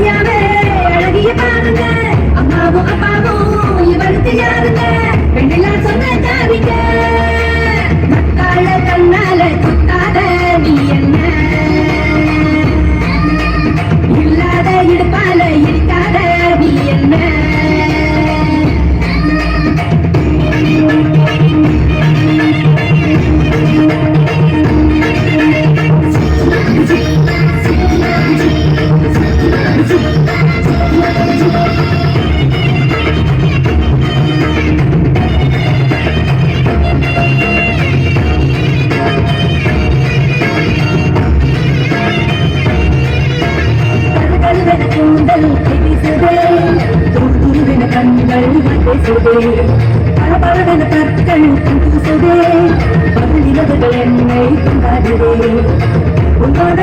அழியாம அழகிய பாருங்க. அம்மாவும் அப்பாவும் இவருக்கு யாருங்க? பெண்ணெல்லாம் சொன்ன ஜாதிங்க கண்ணால கொத்தா கண்கள் சிரிசுதே துருதுருவென கண்கள் பேசுதே பரபரவென கற்கள் புதுசுதே பதிலிலதுகள் என்னை கொண்டாடுதே உன்னோட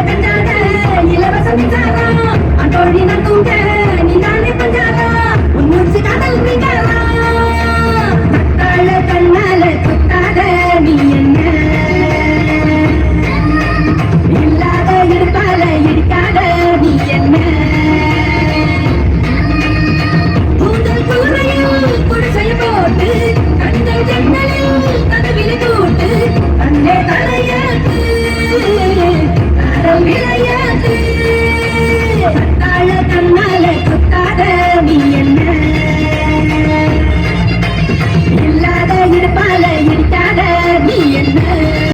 మన కన్నా